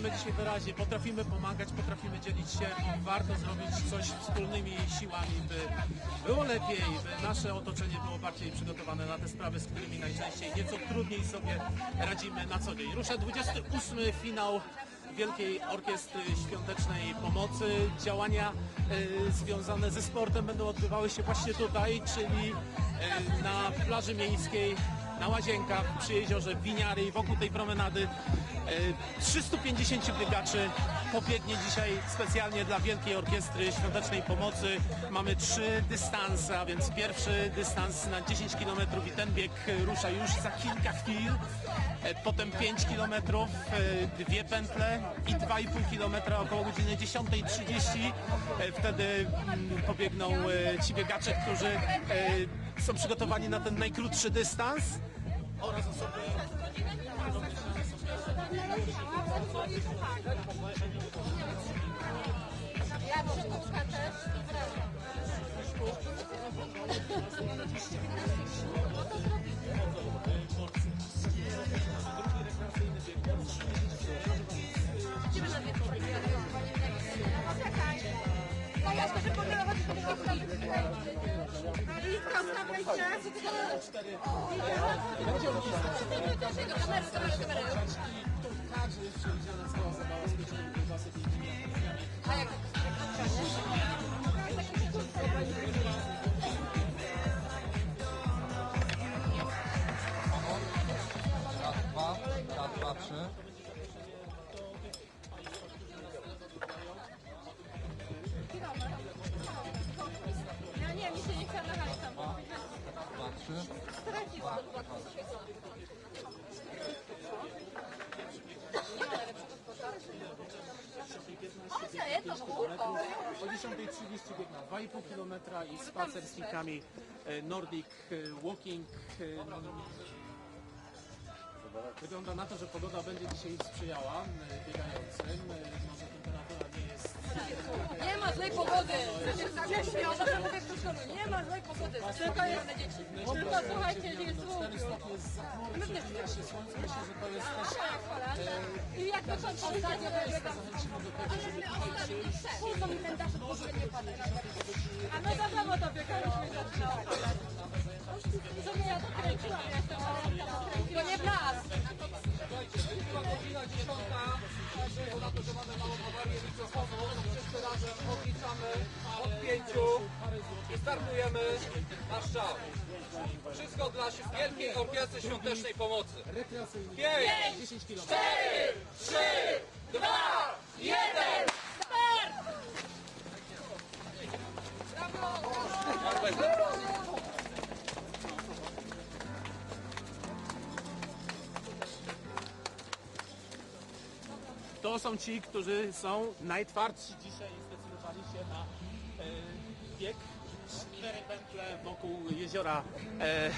mówimy dzisiaj wyraźnie, potrafimy pomagać, potrafimy dzielić się, warto zrobić coś wspólnymi siłami, by było lepiej, by nasze otoczenie było bardziej przygotowane na te sprawy, z którymi najczęściej nieco trudniej sobie radzimy na co dzień. Rusza 28 finał Wielkiej Orkiestry Świątecznej Pomocy. Działania e, związane ze sportem będą odbywały się właśnie tutaj, czyli e, na plaży miejskiej, na Łazienkach, przy jeziorze Winiary i wokół tej promenady. E, 350 biegaczy pobiegnie dzisiaj specjalnie dla Wielkiej Orkiestry Świątecznej Pomocy. Mamy trzy dystanse, a więc pierwszy dystans na 10 km i ten bieg rusza już za kilka chwil. E, Potem 5 km, e, dwie pętle i 2,5 km około godziny 10.30. E, Wtedy mm, pobiegną e, ci biegacze, którzy e, są przygotowani na ten najkrótszy dystans? Oraz osoby Ja Do kamery, kamery, kamery. Każdy jest przewidziany cała 10.30 biegną 2,5 km i spacer z likami e, Nordic e, Walking. e, Wygląda na to, że pogoda będzie dzisiaj sprzyjała biegającym. Może temperatura nie Nie ma złej pogody. Przecież śmiał, że mówię. Nie ma złej pogody. Tylko jest na dzieci. Tylko słuchajcie, nie jest 4 słuchu. stopnie jest zachmury, przebija się słońce. To jest też I jak to są ostatnio do tego, żeby tutaj się Kurwa mi ten daszek w ogóle nie pada. A no to samo to biegaliśmy zaczynało. W sumie ja to kręciłam, jak to To nie w nas. Była godzina dziesiąta. Względu na to, że mamy małą to wszyscy razem odliczamy od pięciu i startujemy na strzał. Wszystko dla Wielkiej Orkiestry Świątecznej Pomocy. Pięć, 10 km. cztery, ci, którzy są najtwardsi dzisiaj i zdecydowali się na e, bieg cztery pętle wokół jeziora e,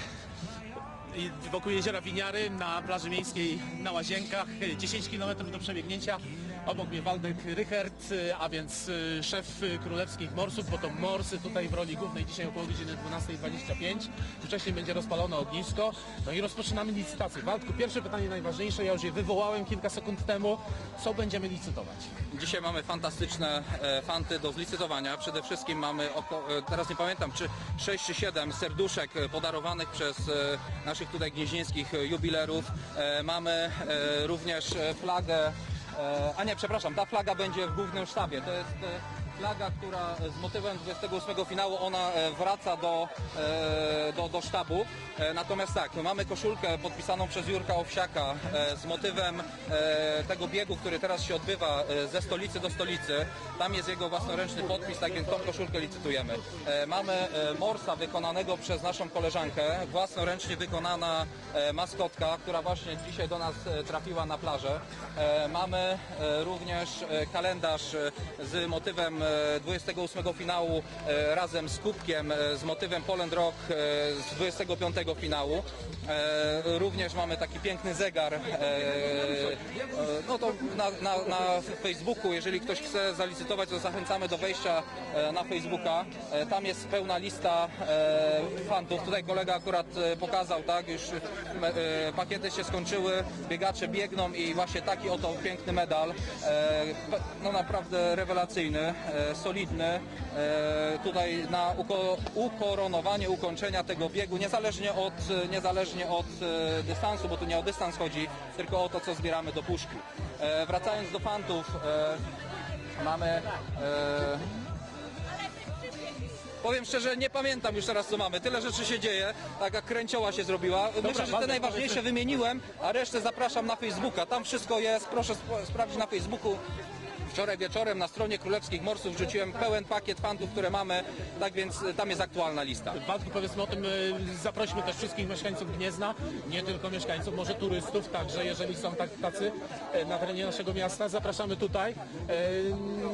wokół jeziora Winiary na plaży miejskiej na Łazienkach. E, 10 km do przebiegnięcia. Obok mnie Waldek Rychert, e, a więc e, szef e, królewskich morsów, bo to morsy tutaj w roli głównej dzisiaj około godziny 12.25. Wcześniej będzie rozpalone ognisko. No i rozpoczynamy licytację. Waldku, pierwsze pytanie najważniejsze, ja już je wywołałem kilka sekund temu. Co będziemy licytować? Dzisiaj mamy fantastyczne e, fanty do zlicytowania. Przede wszystkim mamy, e, teraz nie pamiętam, czy 6 czy 7 serduszek e, podarowanych przez naszych tutaj gnieźnieńskich jubilerów. Mamy również flagę, e, a nie, przepraszam, ta flaga będzie w głównym sztabie. To jest flaga, która z motywem 28 finału, ona e, wraca do, e, do, do sztabu. E, Natomiast tak, mamy koszulkę podpisaną przez Jurka Owsiaka z motywem tego biegu, który teraz się odbywa ze stolicy do stolicy. Tam jest jego własnoręczny podpis, tak więc tą koszulkę licytujemy. Mamy morsa wykonanego przez naszą koleżankę, własnoręcznie wykonana maskotka, która właśnie dzisiaj do nas trafiła na plażę. Mamy również kalendarz z motywem 28 finału e, razem z kubkiem e, z motywem Poland Rock e, z 25 finału. E, Również mamy taki piękny zegar. e, e, No to na, na, na Facebooku, jeżeli ktoś chce zalicytować, to zachęcamy do wejścia e, na Facebooka. E, Tam jest pełna lista e, fantów. Tutaj kolega akurat e, pokazał, tak, już e, pakiety się skończyły, biegacze biegną i właśnie taki oto piękny medal. E, No naprawdę rewelacyjny, e, solidny. E, Tutaj na uko, ukoronowanie ukończenia tego biegu, niezależnie od, niezależnie od e, dystansu, bo tu nie o dystans chodzi, tylko o to, co zbieramy do puszki. E, Wracając do fantów, e, mamy... E, Powiem szczerze, nie pamiętam już teraz co mamy. Tyle rzeczy się dzieje, taka kręcioła się zrobiła. Myślę, że te najważniejsze wymieniłem, a resztę zapraszam na Facebooka. Tam wszystko jest, proszę sp- sprawdzić na Facebooku. Wczoraj wieczorem na stronie Królewskich Morsów wrzuciłem pełen pakiet fantów, które mamy, tak więc y, tam jest aktualna lista. Waldku, powiedzmy o tym, y, zaprośmy też wszystkich mieszkańców Gniezna, nie tylko mieszkańców, może turystów, także jeżeli są tak, tacy e, na terenie naszego miasta, zapraszamy tutaj e,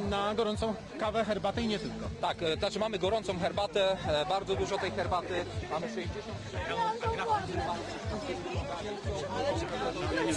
na gorącą kawę, herbatę i nie tylko. Tak, e, znaczy mamy gorącą herbatę, e, bardzo dużo tej herbaty. Mamy 60 Im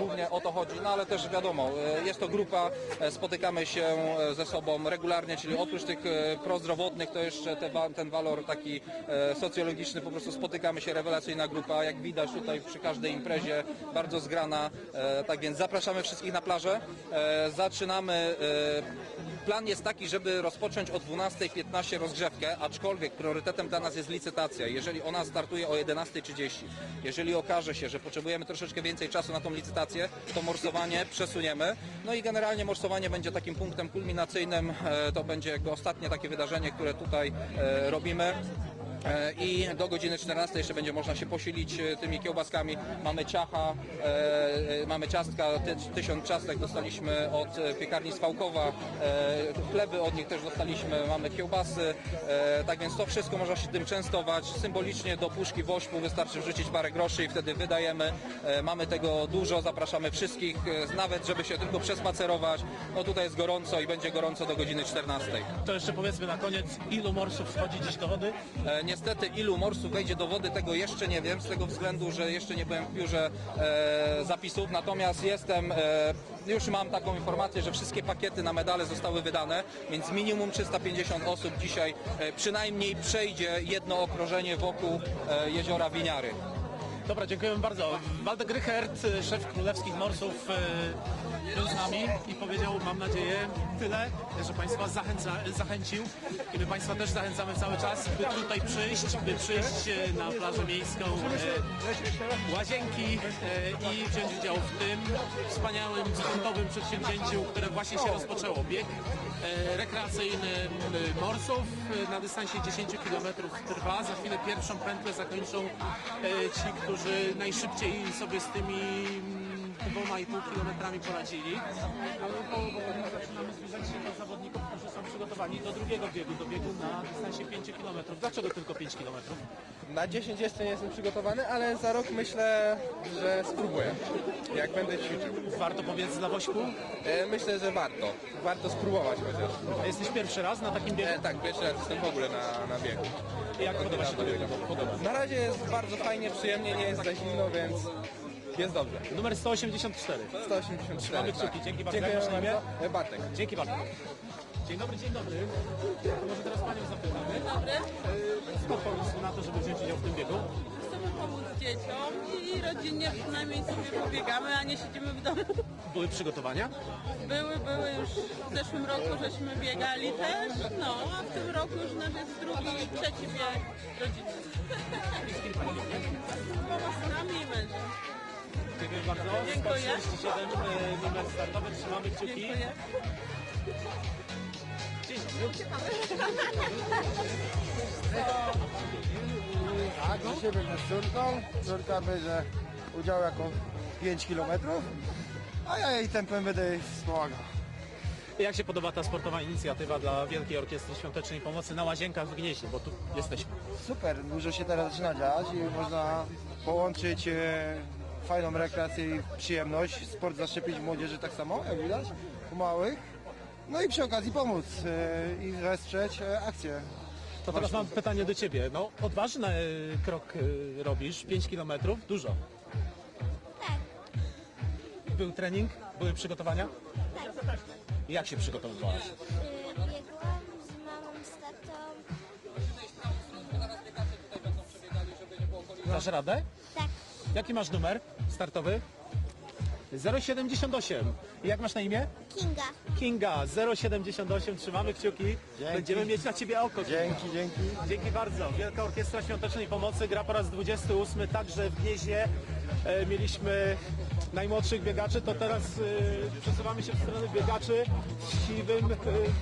Głównie o to chodzi, no ale też wiadomo, e, jest to grupa, e, spotykamy się e, ze sobą regularnie, czyli oprócz tych prozdrowotnych to jeszcze ten walor taki socjologiczny, po prostu spotykamy się, rewelacyjna grupa, jak widać tutaj przy każdej imprezie, bardzo zgrana, tak więc zapraszamy wszystkich na plażę. Zaczynamy, plan jest taki, żeby rozpocząć o 12.15 rozgrzewkę, aczkolwiek priorytetem dla nas jest licytacja. Jeżeli ona startuje o 11.30, jeżeli okaże się, że potrzebujemy troszeczkę więcej czasu na tą licytację, to morsowanie przesuniemy. No i generalnie morsowanie będzie takim punktem kulminacyjnym. E, To będzie jakby ostatnie takie wydarzenie, które tutaj e, robimy. E, I do godziny 14 jeszcze będzie można się posilić e, tymi kiełbaskami. Mamy ciacha, e, mamy ciastka, ty, tysiąc ciastek dostaliśmy od piekarni z Fałkowa, chleby od nich też dostaliśmy, mamy kiełbasy, tak więc to wszystko można się tym częstować. Symbolicznie do puszki w ośpu wystarczy wrzucić parę groszy i wtedy wydajemy. Mamy tego dużo, zapraszamy wszystkich, nawet żeby się tylko przespacerować. No tutaj jest gorąco i będzie gorąco do godziny 14. To jeszcze powiedzmy na koniec, ilu morsów wchodzi dziś do wody? Niestety ilu morsów wejdzie do wody, tego jeszcze nie wiem, z tego względu, że jeszcze nie byłem w biurze e, zapisów, natomiast jestem, e, już mam taką informację, że wszystkie pakiety na medale zostały wydane, więc minimum 350 osób dzisiaj e, przynajmniej przejdzie jedno okrążenie wokół e, jeziora Winiary. Dobra, dziękujemy bardzo. Waldek Rychert, szef Królewskich Morsów, e, był z nami i powiedział, mam nadzieję, tyle, że Państwa zachęca, zachęcił i my Państwa też zachęcamy cały czas, by tutaj przyjść, by przyjść e, na plażę miejską e, Łazienki i wziąć udział w tym wspaniałym, sportowym przedsięwzięciu, które właśnie się rozpoczęło. Bieg rekreacyjny morsów na dystansie 10 km trwa. Za chwilę pierwszą pętlę zakończą ci, którzy najszybciej sobie z tymi dwoma i pół kilometrami poradzili, ale powoli zaczynamy zbliżać się do zawodników, którzy są przygotowani do drugiego biegu, do biegu na dystansie 5 km. Dlaczego tylko 5 km? Na 10 jeszcze nie jestem przygotowany, ale za rok myślę, że spróbuję, jak będę ćwiczył. Warto powiedzieć dla Wośku, E, Myślę, że warto. Warto spróbować chociaż. jesteś pierwszy raz na takim biegu. E, tak, pierwszy raz jestem w ogóle na, na biegu. Jak podoba się Tobie podoba? Na razie jest bardzo fajnie, przyjemnie, nie jest za zimno, więc jest dobrze. Numer 184. 184. Trzymamy kciuki. tak. Dzięki bardzo. Dziękuję Jak masz na imię? bardzo. E, Bartek. Dzięki bardzo. Dzień dobry, dzień dobry. To Może teraz Panią zapytamy. Dobry. E, Skąd pomysł na to, żeby wziąć udział w tym biegu? Chcemy pomóc dzieciom i rodzinnie przynajmniej sobie pobiegamy, a nie siedzimy w domu. Były przygotowania? Były, były już w zeszłym roku żeśmy biegali też, no a w tym roku już nasz jest drugi i trzeci bieg rodziców. Bardzo. Dziękuję. 137 e, numer startowy. Trzymamy kciuki. Dziękuję. Tak, dzisiaj będę z córką. Córka bierze udział jako 5 km, a ja jej tempem będę jej wspomagał. Jak się podoba ta sportowa inicjatywa dla Wielkiej Orkiestry Świątecznej Pomocy na Łazienkach w Gnieźnie, bo tu jesteśmy. Super, dużo się teraz zaczyna dziać i można połączyć e, fajną rekreację i przyjemność. Sport zaszczepić młodzieży tak samo, jak widać, u małych. No i przy okazji pomóc e, i wesprzeć e, akcję. To teraz mam pytanie do Ciebie. No, odważny e, krok e, robisz, 5 km, dużo. Tak, Był trening, były przygotowania? Jak się przygotowywałaś? y, biegłam z mamą, z tatą. Dasz radę? Jaki masz numer startowy? 078. I Jak masz na imię? Kinga. Kinga 078. Trzymamy kciuki. Będziemy mieć na Ciebie oko. Dzięki, dzięki. Dzięki bardzo. Wielka Orkiestra Świątecznej Pomocy gra po raz 28 także w Gnieźnie. E, mieliśmy najmłodszych biegaczy, to teraz e, przesuwamy się w stronę biegaczy z siwym e,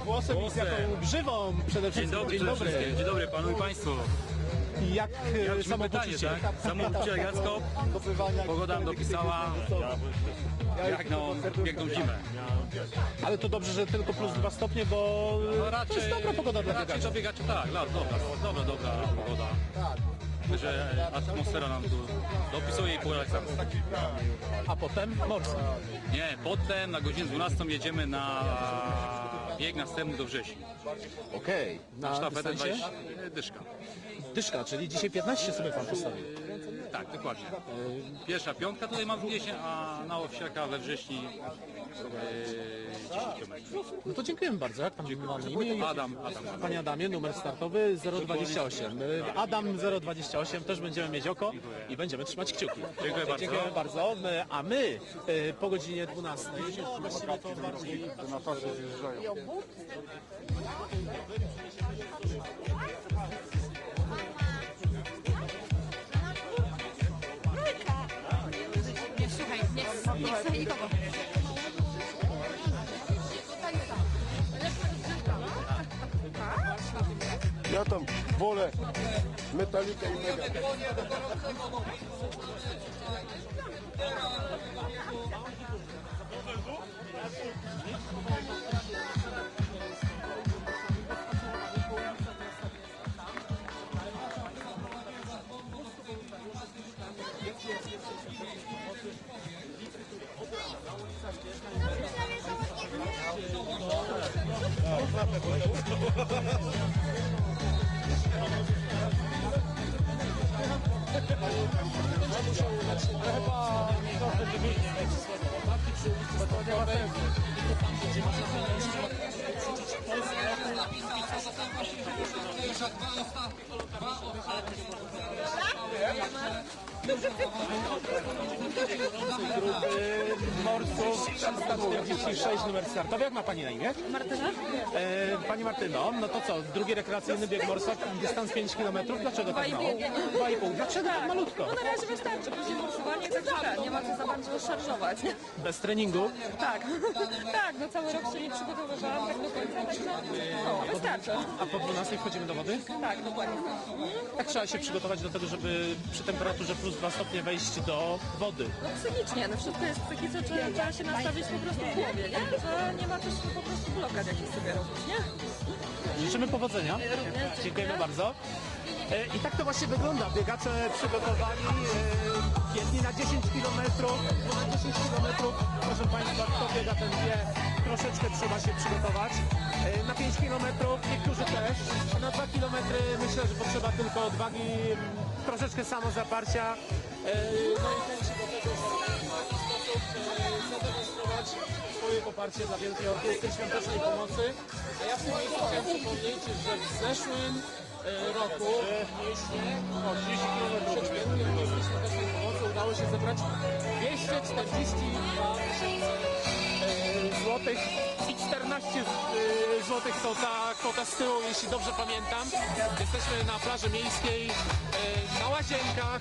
włosem i z jaką grzywą przede Dzień wszystkim. dobry, Dzień dobry. wszystkim. Dzień dobry panu i państwu. Jak, e, brzmi samopoczucie? pytanie, tak? Samopoczucie elegancko. Pogoda nam dopisała. Jak no, piękną zimę. Ale to dobrze, że tylko plus 2 stopnie, bo No to jest dobra pogoda dla raczej biegaczy. do biegaczy tak, no, dobra, dobra, dobra pogoda. Że atmosfera nam tu dopisuje i pogoda tak. A potem morska. Nie, potem na godzinę 12 jedziemy na bieg następny do wrześni. Okej. Na sztafetę dystansie? 20, e, dyszka. Dyszka, czyli dzisiaj 15 sobie pan postawił. Tak, dokładnie. Pierwsza piątka tutaj mam w Gnieźnie, a na Owsiaka we wrześni e, 10 km. No to dziękujemy bardzo. Jak pan ma na imię? Adam, Adam. Panie Adamie, numer startowy 028. Y, Adam 028, też będziemy mieć oko i będziemy trzymać kciuki. Dziękuję bardzo. Dziękujemy bardzo. My- A my y, po godzinie 12, no właściwie to bardziej Nie Ja tam wolę metalikę i mega. Grupy morsów 346 numer startowy. Jak ma Pani na imię? Martyna? E, Pani Martyno, no to co, drugi rekreacyjny bieg morsak, dystans 5 km, dlaczego tak mało? 2,5. Dlaczego tak malutko? No na razie wystarczy, później morsowanie także nie ma co za bardzo szarżować. Bez treningu? Tak, tak, no cały rok się nie przygotowywałam tak do końca, także no, wystarczy. A po 12 wchodzimy do wody? Tak, dokładnie. Jak trzeba się przygotować do tego, żeby przy temperaturze plus 2 stopnie wejść do wody? No psychicznie, no wszystko jest w psychice, trzeba, trzeba się nastawić po prostu w głowie, nie? Że nie ma też po prostu blokad jakichś sobie robić, nie? Życzymy powodzenia. Również Dziękujemy bardzo. E, I tak to właśnie wygląda. Biegacze przygotowani, e, jedni na 10 km, na 10 km. Proszę Państwa, kto biega, ten wie, troszeczkę trzeba się przygotować. E, Na 5 km niektórzy też, na 2 km myślę, że potrzeba tylko odwagi, troszeczkę samozaparcia. E, No i chęci do tego, żeby w taki sposób e, zademonstrować swoje poparcie dla Wielkiej Orkiestry Świątecznej Pomocy. A ja w tym miejscu chciałem przypomnieć, że w zeszłym e, roku mieście o 30 km przed Wielkiej Orkiestry Świątecznej Pomocy udało się zebrać 242 tysiące e, złotych i 14 e, złotych to ta kwota z tyłu, jeśli dobrze pamiętam. Jesteśmy na plaży miejskiej e, na Łazienkach,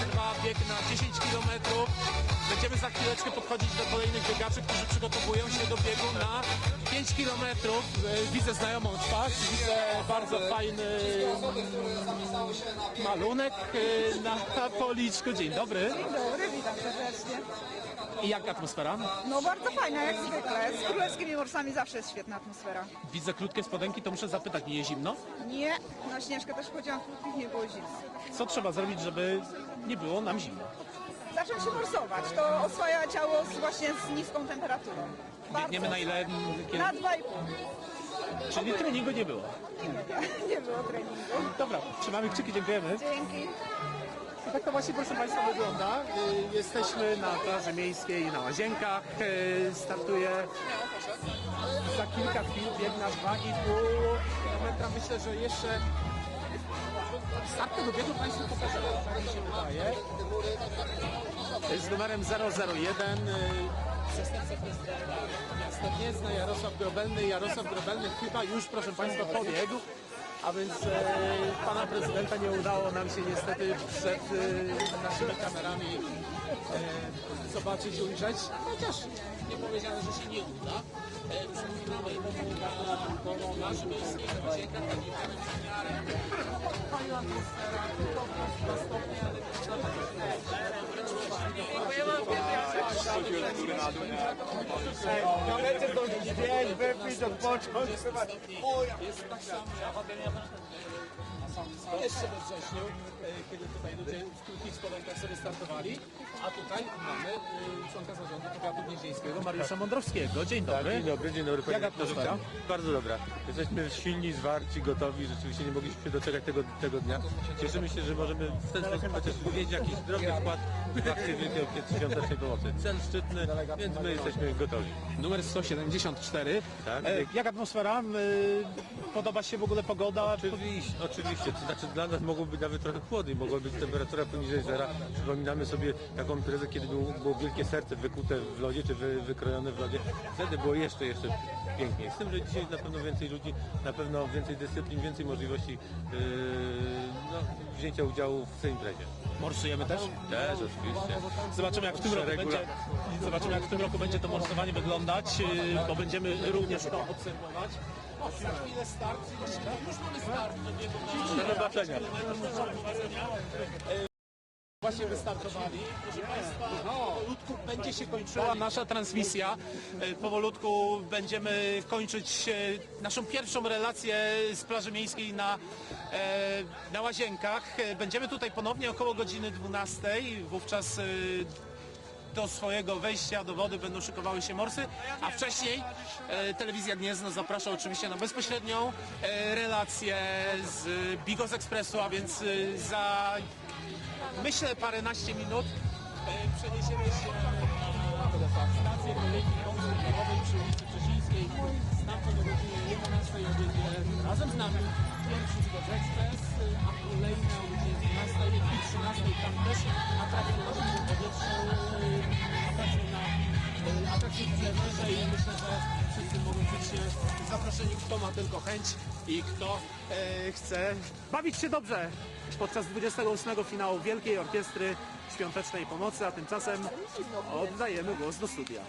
trwa bieg na 10 km. Będziemy za chwileczkę podchodzić do kolejnych biegaczy, którzy przygotowują się do biegu na 5 km. Widzę znajomą twarz, widzę bardzo fajny malunek na policzku. Dzień dobry. Dobry, witam serdecznie. I jak atmosfera? No bardzo fajna, jak zwykle. Z królewskimi morsami zawsze jest świetna atmosfera. Widzę krótkie spodenki, to muszę zapytać, nie jest zimno? Nie, na Śnieżkę też chodziłam w krótkich, nie było zimno. Co trzeba zrobić, żeby nie było nam zimno? Zacząć się morsować, to oswaja ciało z, właśnie z niską temperaturą. Biegniemy na ile? Kiedy... Na 2,5. Czyli treningu nie było. Nie było treningu. Dobra, trzymamy kciuki, dziękujemy. Dzięki. I tak to właśnie, proszę Państwa, wygląda. Y, Jesteśmy na plaży miejskiej na Łazienkach. Y, Startuje za kilka chwil bieg na 2,5 km. Myślę, że jeszcze start tego biegu Państwu pokażemy, tak mi się wydaje. Z numerem 001 y, zastępca prezydenta miasta Gniezna, Jarosław Grobelny. Jarosław Grobelny chyba już, proszę Państwa, pobiegł. A więc e, pana prezydenta nie udało nam się niestety przed e, naszymi kamerami e, zobaczyć, ujrzeć. Chociaż nie powiedziane, że się nie uda. E, przypominamy na plaży miejskiej w Łaziekach, tak jak w miarę fajna atmosfera, tylko na do zdjęć, wypić, odpocząć. Jest tak samo jeszcze we wrześniu, kiedy tutaj ludzie w krótkich spodenkach sobie startowali, a tutaj mamy członka zarządu powiatu gnieźnieńskiego, Mariusza Mądrowskiego. Dzień dobry. Dzień dobry, dzień dobry. panie Jak atmosfera? Bardzo dobra. Jesteśmy silni, zwarci, gotowi. Rzeczywiście nie mogliśmy się doczekać tego, tego dnia. Cieszymy się, że możemy w ten sposób chociaż jakiś drobny wkład w akcję Wielkiej Świątecznej Pomocy. Cel szczytny, więc my jesteśmy gotowi. Numer 174. Tak. E, jak atmosfera? E, podoba się w ogóle pogoda? Oczywiście, oczywiście. To znaczy dla nas mogło być nawet trochę chłodniej, mogła być temperatura poniżej zera. Przypominamy sobie taką imprezę, kiedy było, było wielkie serce wykute w lodzie, czy wy, wykrojone w lodzie. Wtedy było jeszcze, jeszcze piękniej. Z tym, że dzisiaj na pewno więcej ludzi, na pewno więcej dyscyplin, więcej możliwości yy, no, wzięcia udziału w tej imprezie. Morsujemy też? Też, oczywiście. Zobaczymy jak w tym roku będzie, zobaczymy jak w tym roku będzie to morsowanie wyglądać, e, bo będziemy również to obserwować. Za chwilę start. Już mamy start do. Właśnie wystartowali. Proszę Państwa, powolutku będzie się kończyła nasza transmisja. E, Powolutku będziemy kończyć e, naszą pierwszą relację z plaży miejskiej na, na Łazienkach. Będziemy tutaj ponownie około godziny 12. Wówczas do swojego wejścia do wody będą szykowały się morsy, a wcześniej e, telewizja Gniezno zaprasza oczywiście na bezpośrednią e, relację z Bigos Expressu, a więc e, za myślę paręnaście minut e, przeniesiemy się na stację kolejki przy ulicy Przesińskiej. Zaproszeni, kto ma tylko chęć i kto e, chce bawić się dobrze podczas 28 finału Wielkiej Orkiestry świątecznej pomocy, a tymczasem oddajemy głos do studia.